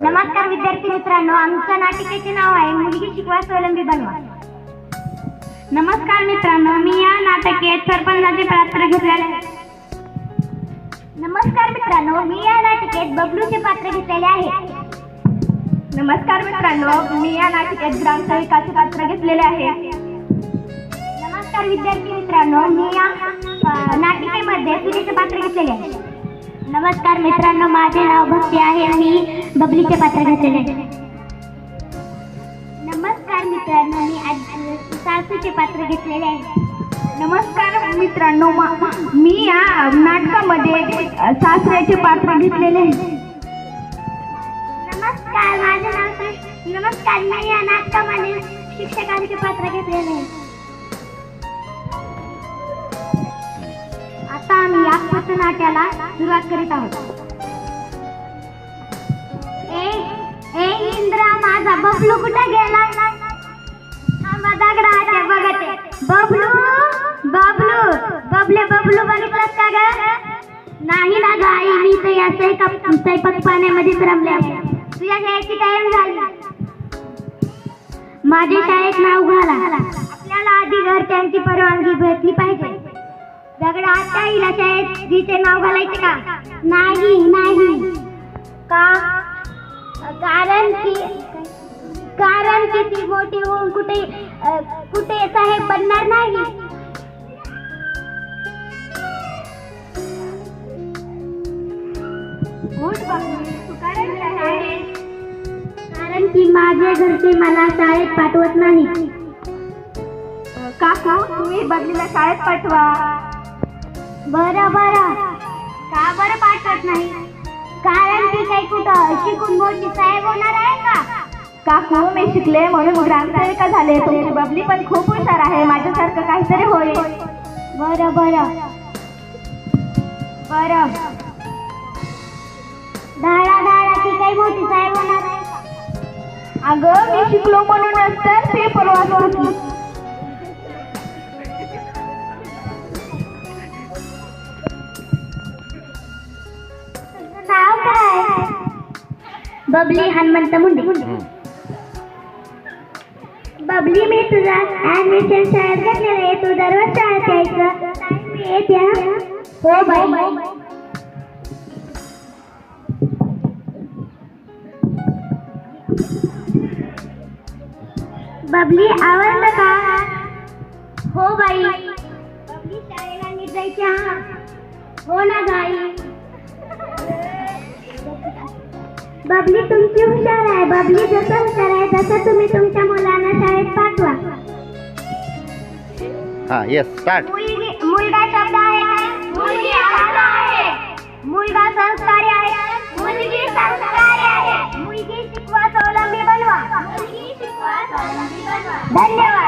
नमस्कार विद्यार्थी मित्रांनो आमच्या नाटिकेचे नाव आहे मुलगी शिकवा स्वलंबी बनवा. नमस्कार मित्रांनो मी या नाटकेत सरपंचाचे पात्र घेतलेले आहे. नमस्कार मित्रांनो मी या नाटिकेत बबलूचे पात्र घेतलेले आहे. नमस्कार मित्रांनो मी या नाटिकेत ग्रामसेविकाचे पात्र घेतलेले आहे. नमस्कार विद्यार्थी मित्रांनो मी या नाटिकेमध्ये सुनीचे पात्र घेतलेले आहे. नमस्कार मित्रांनो माझे नाव भक्ती आहे मी बबलीचे पात्र घेतलेले नमस्कार मित्रांनो मी आज सासूचे पात्र घेतलेले आहे. नमस्कार मित्रांनो मी या नाटकामध्ये सासऱ्याचे पात्र घेतलेले आहे. नमस्कार माझे नाव नमस्कार मी या नाटकामध्ये शिक्षकांचे पात्र घेतलेले आहे. आता आम्ही पथनाट्याला सुरुवात करीत आहोत. ए इंद्रा माझा बबलू कुठे गेला? थांबा दगडाच्या बघते. बबलू बबलू बबले बबलू बघितलंस का ग? नाही ना ग आई मी तर या स्वयंपाक स्वयंपाक पाण्यामध्येच रमले तुझ्या शाळेची टाइम झाली. माझ्या शाळेत नाव घाला. आपल्याला आधी घरच्यांची परवानगी भेटली पाहिजे. दगडा आता हिला आहेत तिचे नाव घालायचे का? नाही नाही. का? कारण की कारण की ती मोठी होऊन कुठे अ, कुठे साहेब बनणार नाही? कारण आहे? कारण की माझे घरचे मला शाळेत पाठवत नाही काका तुम्ही बदलीला शाळेत पाठवा. बरं बरं. का बरं पाठवत नाही? कारण ती काही कुठं शिकून मोठी साहेब होणार आहे का? काकू मी शिकले म्हणून ग्रामसेविका झाले. तुमची बबली पण खूप हुशार आहे. माझ्यासारखं काहीतरी होईल. बरं बरं. बरं. धाडा धाडा ती काही मोठी साहेब होणार आहे का? अगं मी शिकलो म्हणूनच बबली हनुमंत मुंडे. बबली मी तुझा ऍडमिशन शाळेत घेतलेलं आहे. तू दररोज शाळेत यायचं. मी येते हा. बाई. बबली आवडलं का? हो बाई. बबली शाळेला नीट जायची हा. हो ना गाई. बबली तुमची हुशार आहे. बबली जसं हुशार आहे तसं तुम्ही तुमच्या मुलांना शाळेत पाठवा. हा येस स्टार्ट मुलगी मुलगा शब्द आहे? मुलगी शब्द आहे. मुलगा संस्कारी आहे. मुलगी संस्कारी आहे. मुलगी शिकवा स्वावलंबी बनवा. मुलगी शिकवा स्वावलंबी बनवा. धन्यवाद.